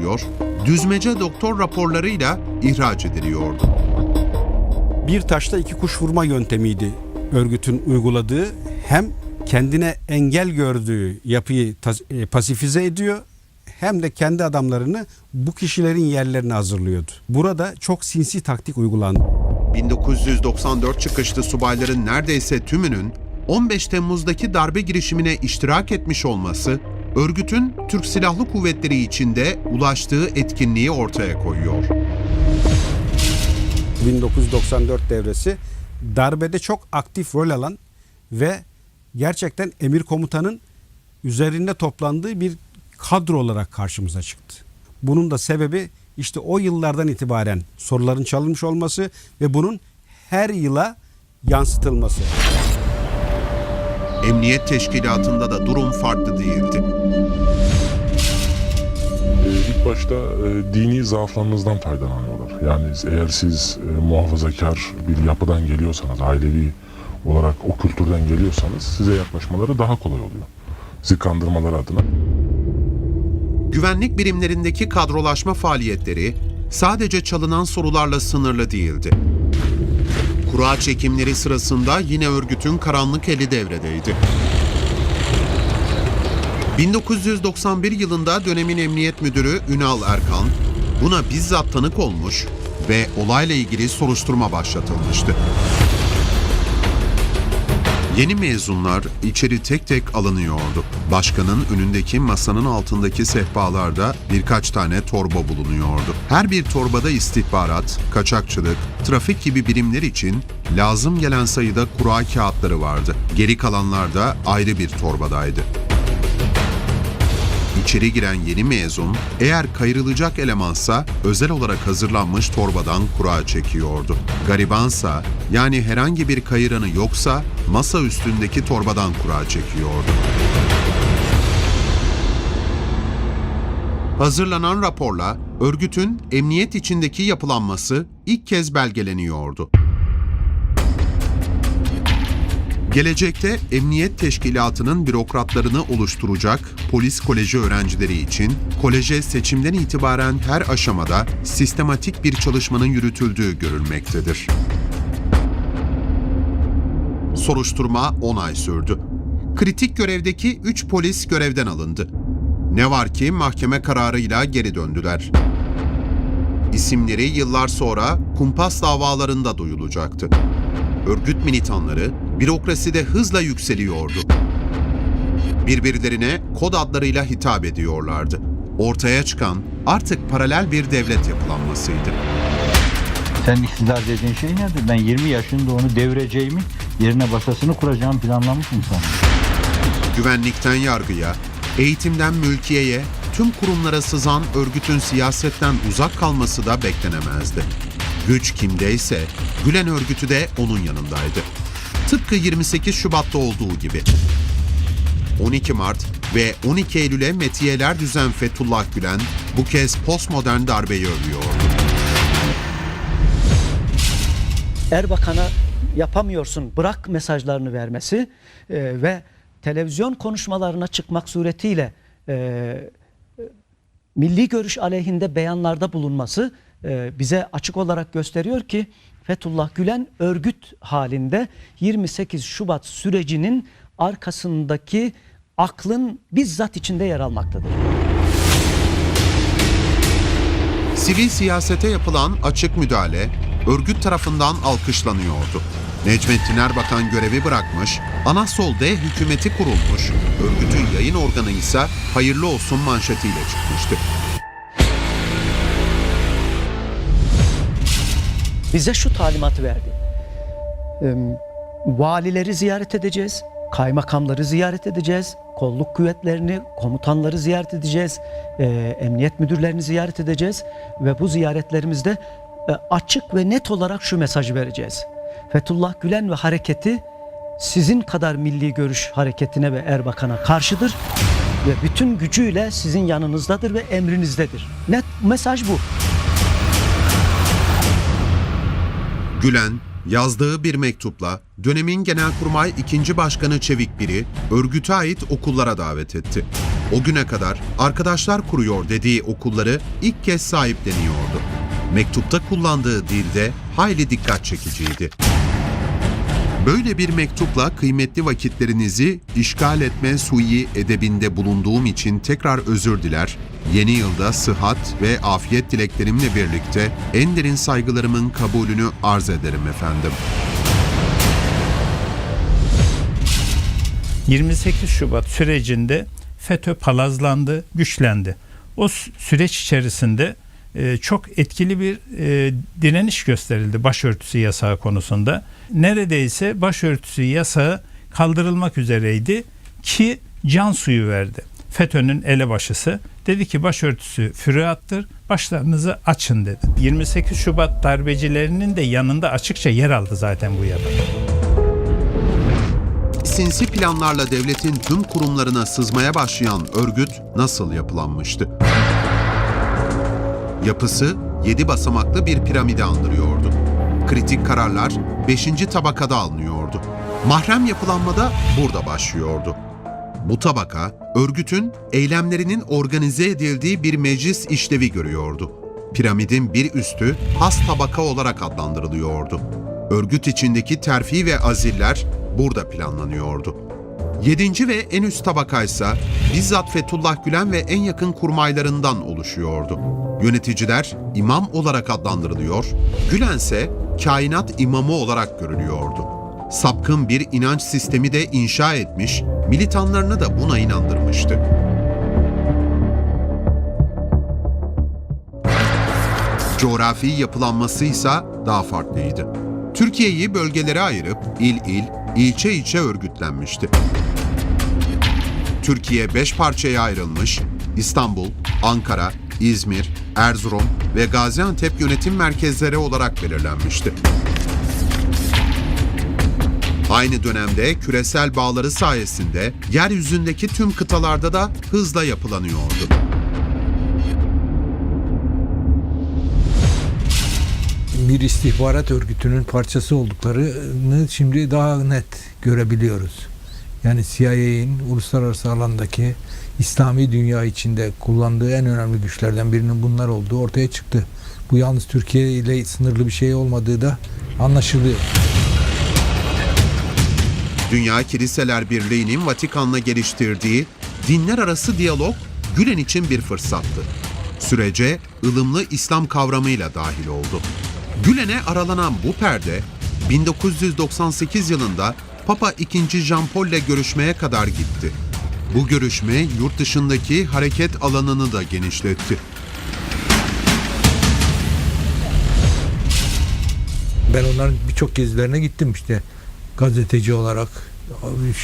alınıyor, düzmece doktor raporlarıyla ihraç ediliyordu. bir taşla iki kuş vurma yöntemiydi örgütün uyguladığı. Hem kendine engel gördüğü yapıyı e, pasifize ediyor hem de kendi adamlarını bu kişilerin yerlerine hazırlıyordu. Burada çok sinsi taktik uygulandı. 1994 çıkışlı subayların neredeyse tümünün 15 Temmuz'daki darbe girişimine iştirak etmiş olması, örgütün Türk Silahlı Kuvvetleri içinde ulaştığı etkinliği ortaya koyuyor. 1994 devresi darbede çok aktif rol alan ve gerçekten emir komutanın üzerinde toplandığı bir kadro olarak karşımıza çıktı. Bunun da sebebi işte o yıllardan itibaren soruların çalınmış olması ve bunun her yıla yansıtılması. Emniyet Teşkilatı'nda da durum farklı değildi. İlk başta e, dini zaaflarınızdan faydalanıyorlar. Yani eğer siz e, muhafazakar bir yapıdan geliyorsanız, ailevi olarak o kültürden geliyorsanız size yaklaşmaları daha kolay oluyor. Sizi kandırmaları adına. Güvenlik birimlerindeki kadrolaşma faaliyetleri sadece çalınan sorularla sınırlı değildi. Kura çekimleri sırasında yine örgütün karanlık eli devredeydi. 1991 yılında dönemin emniyet müdürü Ünal Erkan buna bizzat tanık olmuş ve olayla ilgili soruşturma başlatılmıştı. Yeni mezunlar içeri tek tek alınıyordu. Başkanın önündeki masanın altındaki sehpalarda birkaç tane torba bulunuyordu. Her bir torbada istihbarat, kaçakçılık, trafik gibi birimler için lazım gelen sayıda kura kağıtları vardı. Geri kalanlar da ayrı bir torbadaydı. İçeri giren yeni mezun, eğer kayırılacak elemansa özel olarak hazırlanmış torbadan kura çekiyordu. Garibansa, yani herhangi bir kayıranı yoksa masa üstündeki torbadan kura çekiyordu. Hazırlanan raporla örgütün emniyet içindeki yapılanması ilk kez belgeleniyordu. Gelecekte emniyet teşkilatının bürokratlarını oluşturacak polis koleji öğrencileri için koleje seçimden itibaren her aşamada sistematik bir çalışmanın yürütüldüğü görülmektedir. Soruşturma 10 ay sürdü. Kritik görevdeki 3 polis görevden alındı. Ne var ki mahkeme kararıyla geri döndüler. İsimleri yıllar sonra kumpas davalarında duyulacaktı. Örgüt militanları bürokraside hızla yükseliyordu. Birbirlerine kod adlarıyla hitap ediyorlardı. Ortaya çıkan artık paralel bir devlet yapılanmasıydı. Sen iktidar dediğin şey nedir? Ben 20 yaşında onu devireceğimi, yerine başkasını kuracağımı planlamışım sanırım. Güvenlikten yargıya, eğitimden mülkiyeye, tüm kurumlara sızan örgütün siyasetten uzak kalması da beklenemezdi. Güç kimdeyse Gülen örgütü de onun yanındaydı. Tıpkı 28 Şubat'ta olduğu gibi. 12 Mart ve 12 Eylül'e metiyeler düzen Fethullah Gülen bu kez postmodern darbeyi övüyordu. Erbakan'a yapamıyorsun bırak mesajlarını vermesi e, ve televizyon konuşmalarına çıkmak suretiyle e, milli görüş aleyhinde beyanlarda bulunması e, bize açık olarak gösteriyor ki Fethullah Gülen örgüt halinde 28 Şubat sürecinin arkasındaki aklın bizzat içinde yer almaktadır. Sivil siyasete yapılan açık müdahale örgüt tarafından alkışlanıyordu. Necmettin Erbakan görevi bırakmış, Anasol D hükümeti kurulmuş, örgütün yayın organı ise hayırlı olsun manşetiyle çıkmıştı. Bize şu talimatı verdi. Valileri ziyaret edeceğiz, kaymakamları ziyaret edeceğiz, kolluk kuvvetlerini, komutanları ziyaret edeceğiz, e, emniyet müdürlerini ziyaret edeceğiz ve bu ziyaretlerimizde e, açık ve net olarak şu mesajı vereceğiz. Fethullah Gülen ve hareketi sizin kadar milli görüş hareketine ve Erbakan'a karşıdır ve bütün gücüyle sizin yanınızdadır ve emrinizdedir. Net mesaj bu. Gülen, yazdığı bir mektupla dönemin Genelkurmay 2. Başkanı Çevik Biri, örgüte ait okullara davet etti. O güne kadar arkadaşlar kuruyor dediği okulları ilk kez sahipleniyordu. Mektupta kullandığı dilde hayli dikkat çekiciydi. Böyle bir mektupla kıymetli vakitlerinizi işgal etme sui edebinde bulunduğum için tekrar özür diler. Yeni yılda sıhhat ve afiyet dileklerimle birlikte en derin saygılarımın kabulünü arz ederim efendim. 28 Şubat sürecinde FETÖ palazlandı, güçlendi. O sü- süreç içerisinde e, çok etkili bir e, direniş gösterildi başörtüsü yasağı konusunda. Neredeyse başörtüsü yasağı kaldırılmak üzereydi ki can suyu verdi. FETÖ'nün elebaşısı dedi ki başörtüsü füruattır, başlarınızı açın dedi. 28 Şubat darbecilerinin de yanında açıkça yer aldı zaten bu yada. Sinsi planlarla devletin tüm kurumlarına sızmaya başlayan örgüt nasıl yapılanmıştı? Yapısı 7 basamaklı bir piramide andırıyordu. Kritik kararlar 5. tabakada alınıyordu. Mahrem yapılanmada burada başlıyordu. Bu tabaka örgütün eylemlerinin organize edildiği bir meclis işlevi görüyordu. Piramidin bir üstü has tabaka olarak adlandırılıyordu. Örgüt içindeki terfi ve aziller burada planlanıyordu. Yedinci ve en üst tabaka ise bizzat Fethullah Gülen ve en yakın kurmaylarından oluşuyordu. Yöneticiler imam olarak adlandırılıyor, Gülen ise kainat imamı olarak görülüyordu. Sapkın bir inanç sistemi de inşa etmiş, militanlarını da buna inandırmıştı. Coğrafi yapılanması ise daha farklıydı. Türkiye'yi bölgelere ayırıp il il, ilçe ilçe örgütlenmişti. Türkiye beş parçaya ayrılmış, İstanbul, Ankara, İzmir, Erzurum ve Gaziantep yönetim merkezleri olarak belirlenmişti. Aynı dönemde küresel bağları sayesinde yeryüzündeki tüm kıtalarda da hızla yapılanıyordu. bir istihbarat örgütünün parçası olduklarını şimdi daha net görebiliyoruz. Yani CIA'in uluslararası alandaki İslami dünya içinde kullandığı en önemli güçlerden birinin bunlar olduğu ortaya çıktı. Bu yalnız Türkiye ile sınırlı bir şey olmadığı da anlaşılıyor. Dünya Kiliseler Birliği'nin Vatikan'la geliştirdiği dinler arası diyalog Gülen için bir fırsattı. Sürece ılımlı İslam kavramıyla dahil oldu. Gülen'e aralanan bu perde 1998 yılında Papa II. Jean Paul ile görüşmeye kadar gitti. Bu görüşme yurt dışındaki hareket alanını da genişletti. Ben onların birçok gezilerine gittim işte gazeteci olarak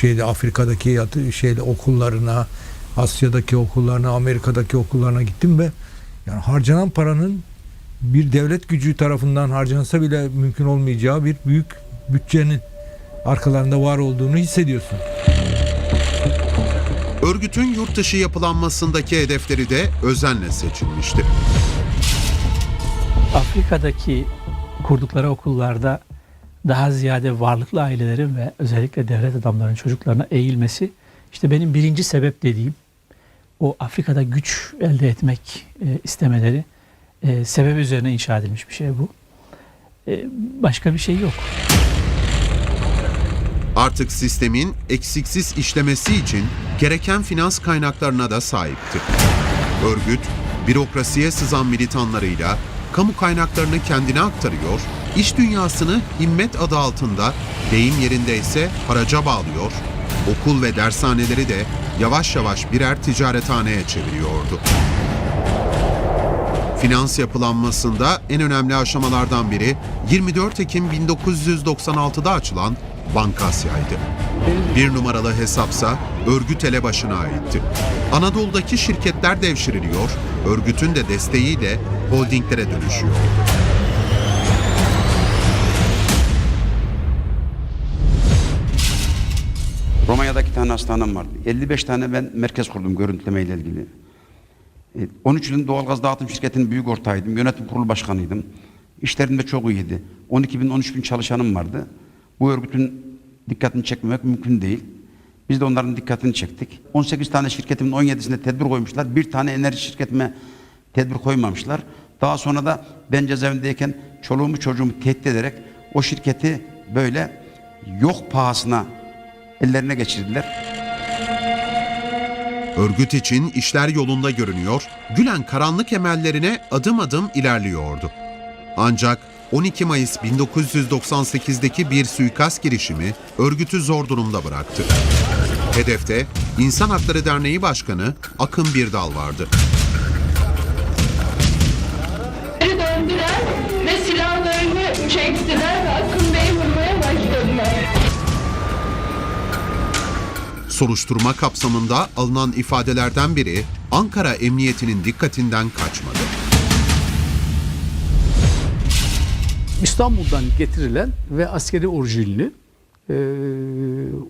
şeyde Afrika'daki yatı şeyde okullarına, Asya'daki okullarına, Amerika'daki okullarına gittim ve yani harcanan paranın bir devlet gücü tarafından harcansa bile mümkün olmayacağı bir büyük bütçenin arkalarında var olduğunu hissediyorsun. Örgütün yurt dışı yapılanmasındaki hedefleri de özenle seçilmişti. Afrika'daki kurdukları okullarda daha ziyade varlıklı ailelerin ve özellikle devlet adamlarının çocuklarına eğilmesi işte benim birinci sebep dediğim o Afrika'da güç elde etmek e, istemeleri e, sebep üzerine inşa edilmiş bir şey bu. E, başka bir şey yok. Artık sistemin eksiksiz işlemesi için gereken finans kaynaklarına da sahipti. Örgüt, bürokrasiye sızan militanlarıyla kamu kaynaklarını kendine aktarıyor, iş dünyasını himmet adı altında deyim yerinde ise haraca bağlıyor, okul ve dershaneleri de yavaş yavaş birer ticarethaneye çeviriyordu. Finans yapılanmasında en önemli aşamalardan biri 24 Ekim 1996'da açılan Bankasya'ydı. Bir numaralı hesapsa örgüt elebaşına aitti. Anadolu'daki şirketler devşiriliyor, örgütün de desteğiyle holdinglere dönüşüyor. Tane hastanem vardı. 55 tane ben merkez kurdum görüntüleme ile ilgili. E, 13 yılın doğalgaz dağıtım şirketinin büyük ortağıydım. Yönetim kurulu başkanıydım. İşlerim de çok iyiydi. 12 bin 13 bin çalışanım vardı. Bu örgütün dikkatini çekmemek mümkün değil. Biz de onların dikkatini çektik. 18 tane şirketimin 17'sinde tedbir koymuşlar. Bir tane enerji şirketime tedbir koymamışlar. Daha sonra da ben cezaevindeyken çoluğumu çocuğumu tehdit ederek o şirketi böyle yok pahasına ellerine geçirdiler. Örgüt için işler yolunda görünüyor, Gülen karanlık emellerine adım adım ilerliyordu. Ancak 12 Mayıs 1998'deki bir suikast girişimi örgütü zor durumda bıraktı. Hedefte İnsan Hakları Derneği Başkanı Akın Birdal vardı. Soruşturma kapsamında alınan ifadelerden biri Ankara Emniyeti'nin dikkatinden kaçmadı. İstanbul'dan getirilen ve askeri orijinli e,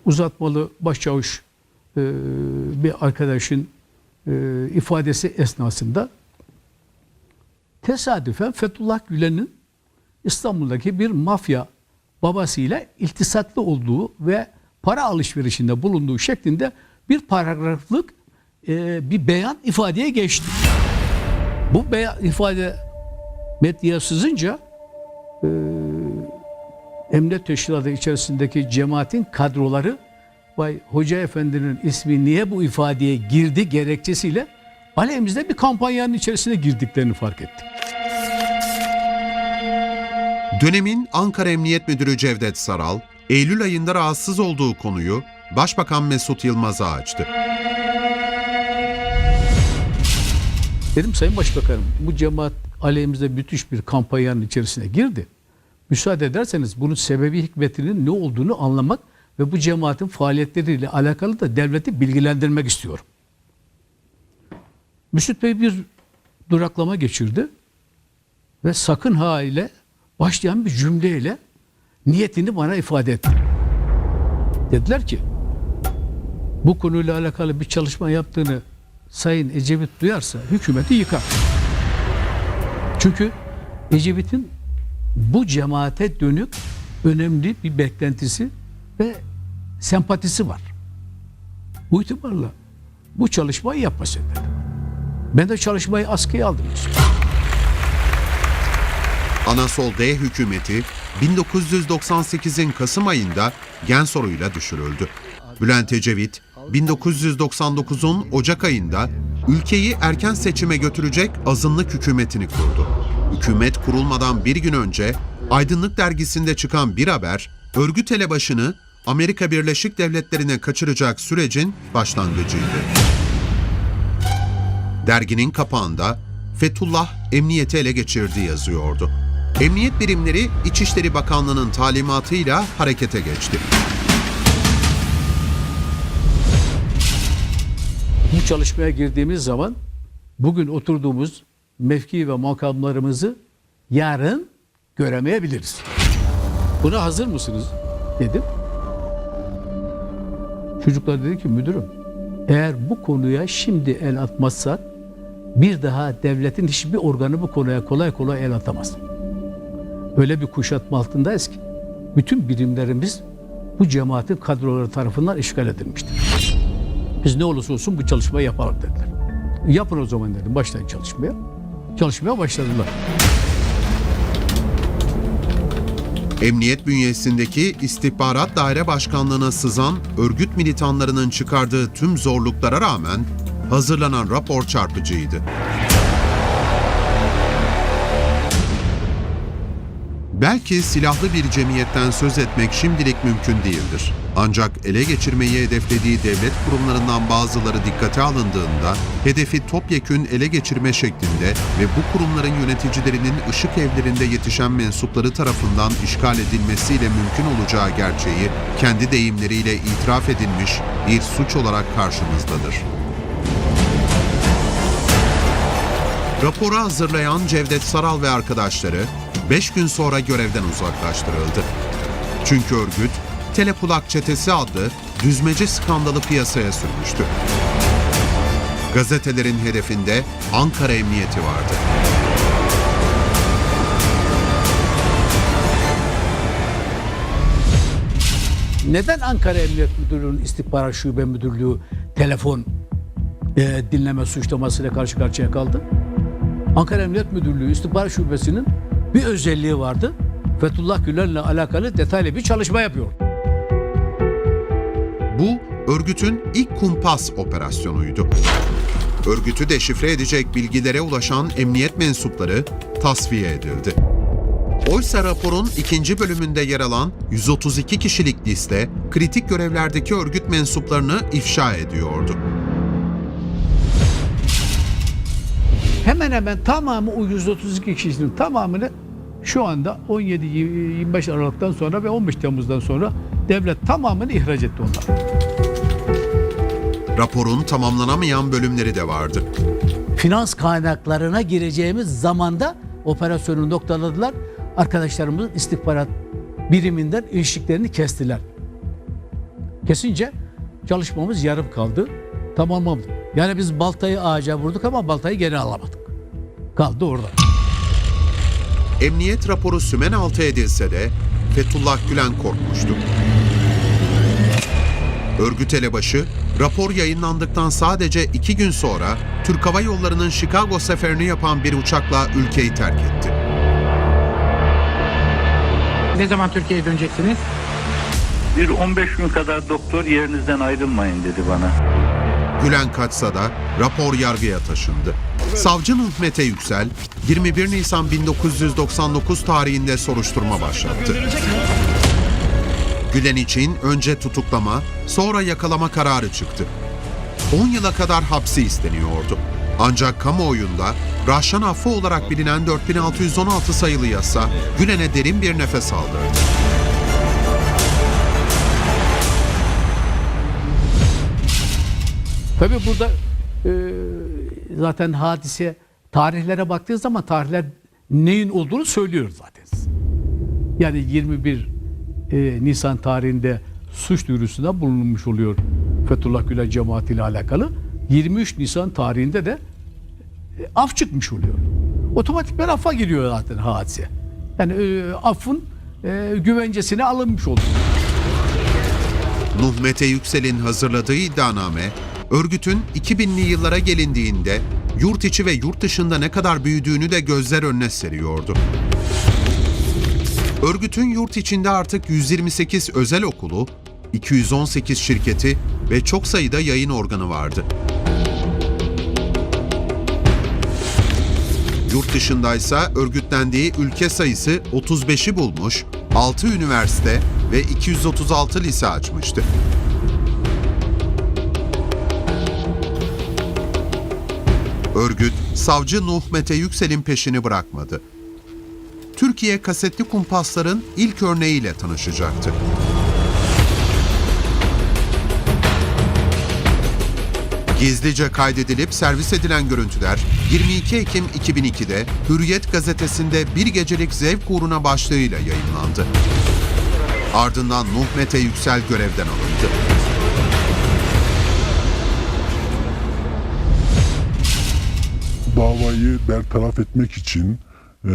uzatmalı başçavuş e, bir arkadaşın e, ifadesi esnasında tesadüfen Fethullah Gülen'in İstanbul'daki bir mafya babasıyla iltisaklı olduğu ve para alışverişinde bulunduğu şeklinde bir paragraflık e, bir beyan ifadeye geçti. Bu beyan ifade medyaya sızınca e, emniyet teşkilatı içerisindeki cemaatin kadroları vay hoca efendinin ismi niye bu ifadeye girdi gerekçesiyle aleyhimizde bir kampanyanın içerisine girdiklerini fark ettik. Dönemin Ankara Emniyet Müdürü Cevdet Saral, Eylül ayında rahatsız olduğu konuyu Başbakan Mesut Yılmaz'a açtı. Dedim Sayın Başbakanım bu cemaat aleyhimizde müthiş bir kampanyanın içerisine girdi. Müsaade ederseniz bunun sebebi hikmetinin ne olduğunu anlamak ve bu cemaatin faaliyetleriyle alakalı da devleti bilgilendirmek istiyorum. Müsüt Bey bir duraklama geçirdi ve sakın ha ile başlayan bir cümleyle niyetini bana ifade etti. Dediler ki bu konuyla alakalı bir çalışma yaptığını Sayın Ecevit duyarsa hükümeti yıkar. Çünkü Ecevit'in bu cemaate dönük önemli bir beklentisi ve sempatisi var. Bu itibarla bu çalışmayı yapmasın dedi. Ben de çalışmayı askıya aldım. Anasol D hükümeti 1998'in Kasım ayında gen soruyla düşürüldü. Bülent Ecevit 1999'un Ocak ayında ülkeyi erken seçime götürecek azınlık hükümetini kurdu. Hükümet kurulmadan bir gün önce Aydınlık dergisinde çıkan bir haber, örgüt elebaşını Amerika Birleşik Devletleri'ne kaçıracak sürecin başlangıcıydı. Derginin kapağında Fethullah emniyeti ele geçirdi yazıyordu. Emniyet birimleri İçişleri Bakanlığı'nın talimatıyla harekete geçti. Bu çalışmaya girdiğimiz zaman bugün oturduğumuz mevki ve makamlarımızı yarın göremeyebiliriz. Buna hazır mısınız? dedim. Çocuklar dedi ki müdürüm eğer bu konuya şimdi el atmazsak bir daha devletin hiçbir organı bu konuya kolay kolay el atamaz. Öyle bir kuşatma altındayız ki bütün birimlerimiz bu cemaatin kadroları tarafından işgal edilmiştir. Biz ne olursa olsun bu çalışmayı yapalım dediler. Yapın o zaman dedim başlayın çalışmaya. Çalışmaya başladılar. Emniyet bünyesindeki istihbarat daire başkanlığına sızan örgüt militanlarının çıkardığı tüm zorluklara rağmen hazırlanan rapor çarpıcıydı. Belki silahlı bir cemiyetten söz etmek şimdilik mümkün değildir. Ancak ele geçirmeyi hedeflediği devlet kurumlarından bazıları dikkate alındığında hedefi topyekün ele geçirme şeklinde ve bu kurumların yöneticilerinin ışık evlerinde yetişen mensupları tarafından işgal edilmesiyle mümkün olacağı gerçeği kendi deyimleriyle itiraf edilmiş bir suç olarak karşımızdadır. Raporu hazırlayan Cevdet Saral ve arkadaşları 5 gün sonra görevden uzaklaştırıldı. Çünkü örgüt Telekulak Çetesi adlı düzmece skandalı piyasaya sürmüştü. Gazetelerin hedefinde Ankara Emniyeti vardı. Neden Ankara Emniyet Müdürlüğü'nün istihbarat şube müdürlüğü telefon e, dinleme suçlamasıyla karşı karşıya kaldı? Ankara Emniyet Müdürlüğü istihbarat şubesinin bir özelliği vardı. Fethullah Gülen'le alakalı detaylı bir çalışma yapıyor. Bu örgütün ilk kumpas operasyonuydu. Örgütü deşifre edecek bilgilere ulaşan emniyet mensupları tasfiye edildi. Oysa raporun ikinci bölümünde yer alan 132 kişilik liste kritik görevlerdeki örgüt mensuplarını ifşa ediyordu. Hemen hemen tamamı o 132 kişinin tamamını şu anda 17-25 Aralık'tan sonra ve 15 Temmuz'dan sonra devlet tamamını ihraç etti onlar. Raporun tamamlanamayan bölümleri de vardı. finans kaynaklarına gireceğimiz zamanda operasyonu noktaladılar. Arkadaşlarımızın istihbarat biriminden ilişkilerini kestiler. Kesince çalışmamız yarım kaldı. Tamamlamadık. Yani biz baltayı ağaca vurduk ama baltayı geri alamadık. Kaldı orada. Emniyet raporu sümen altı edilse de Fethullah Gülen korkmuştu. Örgüt elebaşı, rapor yayınlandıktan sadece iki gün sonra Türk Hava Yolları'nın Chicago seferini yapan bir uçakla ülkeyi terk etti. Ne zaman Türkiye'ye döneceksiniz? Bir 15 gün kadar doktor yerinizden ayrılmayın dedi bana. Gülen kaçsa da rapor yargıya taşındı. Savcı Mehmet Yüksel, 21 Nisan 1999 tarihinde soruşturma başlattı. Gülen için önce tutuklama, sonra yakalama kararı çıktı. 10 yıla kadar hapsi isteniyordu. Ancak kamuoyunda Rahşan affı olarak bilinen 4616 sayılı yasa Gülen'e derin bir nefes aldırdı. Tabii burada e, zaten hadise tarihlere baktığı zaman tarihler neyin olduğunu söylüyor zaten. Yani 21 e, Nisan tarihinde suç duyurusunda bulunmuş oluyor Fethullah Gülen cemaati ile alakalı. 23 Nisan tarihinde de e, af çıkmış oluyor. Otomatikman affa giriyor zaten hadise. Yani e, affın e, güvencesine alınmış oluyor. Nuh Mete Yüksel'in hazırladığı iddianame, örgütün 2000'li yıllara gelindiğinde yurt içi ve yurt dışında ne kadar büyüdüğünü de gözler önüne seriyordu. Örgütün yurt içinde artık 128 özel okulu, 218 şirketi ve çok sayıda yayın organı vardı. Yurt dışındaysa örgütlendiği ülke sayısı 35'i bulmuş, 6 üniversite ve 236 lise açmıştı. Örgüt, savcı Nuh Mete Yüksel'in peşini bırakmadı. Türkiye kasetli kumpasların ilk örneğiyle tanışacaktı. Gizlice kaydedilip servis edilen görüntüler 22 Ekim 2002'de Hürriyet gazetesinde bir gecelik zevk uğruna başlığıyla yayınlandı. Ardından Nuh Mete Yüksel görevden alındı. Davayı bertaraf etmek için e,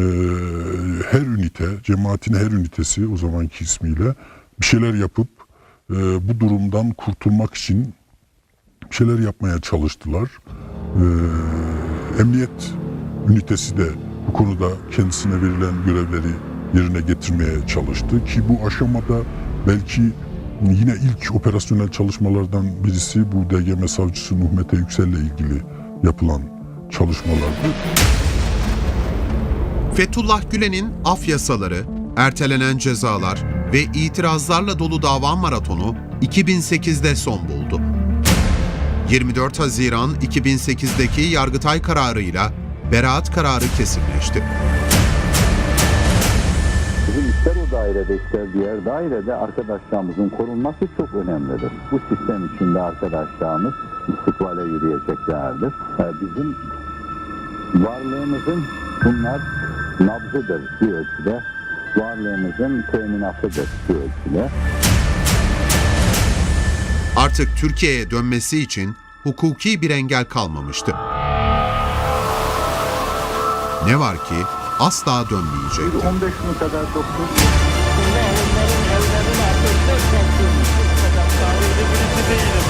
her ünite, cemaatin her ünitesi o zamanki ismiyle bir şeyler yapıp e, bu durumdan kurtulmak için bir şeyler yapmaya çalıştılar. E, emniyet ünitesi de bu konuda kendisine verilen görevleri yerine getirmeye çalıştı ki bu aşamada belki yine ilk operasyonel çalışmalardan birisi bu DGM savcısı Nuh Mete Yüksel'le ilgili yapılan çalışmalardı. Fethullah Gülen'in af yasaları, ertelenen cezalar ve itirazlarla dolu dava maratonu 2008'de son buldu. 24 Haziran 2008'deki Yargıtay kararıyla beraat kararı kesinleşti. Bizim ister o dairede ister diğer dairede arkadaşlarımızın korunması çok önemlidir. Bu sistem içinde arkadaşlarımız istikbale yürüyeceklerdir. Ee, Bizim varlığımızın bunlar nabzıdır bir ölçüde. Varlığımızın teminatıdır bir ölçüde. Artık Türkiye'ye dönmesi için hukuki bir engel kalmamıştı. Ne var ki asla dönmeyecekti. 15 gün kadar doktor Onların evlerin artık birisi değilim.